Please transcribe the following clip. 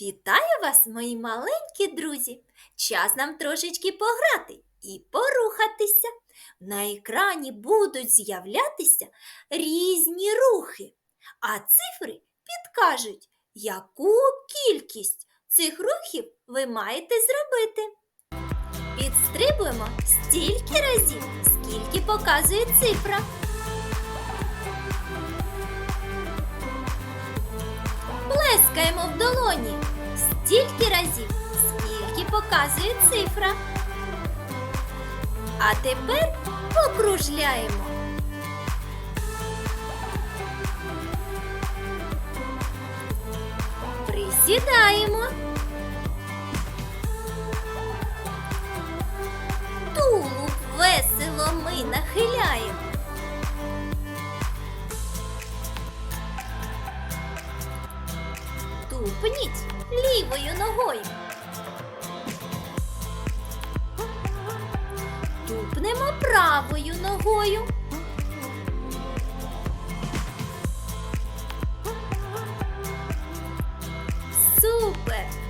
Вітаю вас, мої маленькі друзі! Час нам трошечки пограти і порухатися. На екрані будуть з'являтися різні рухи, а цифри підкажуть, яку кількість цих рухів ви маєте зробити. Підстрибуємо стільки разів, скільки показує цифра. Плескаємо в долоні стільки разів, скільки показує цифра. А тепер покружляємо. Присідаємо. Тулуб весело ми нахиляємо. Зупиніть лівою ногою. Тупнемо правою ногою. Супер!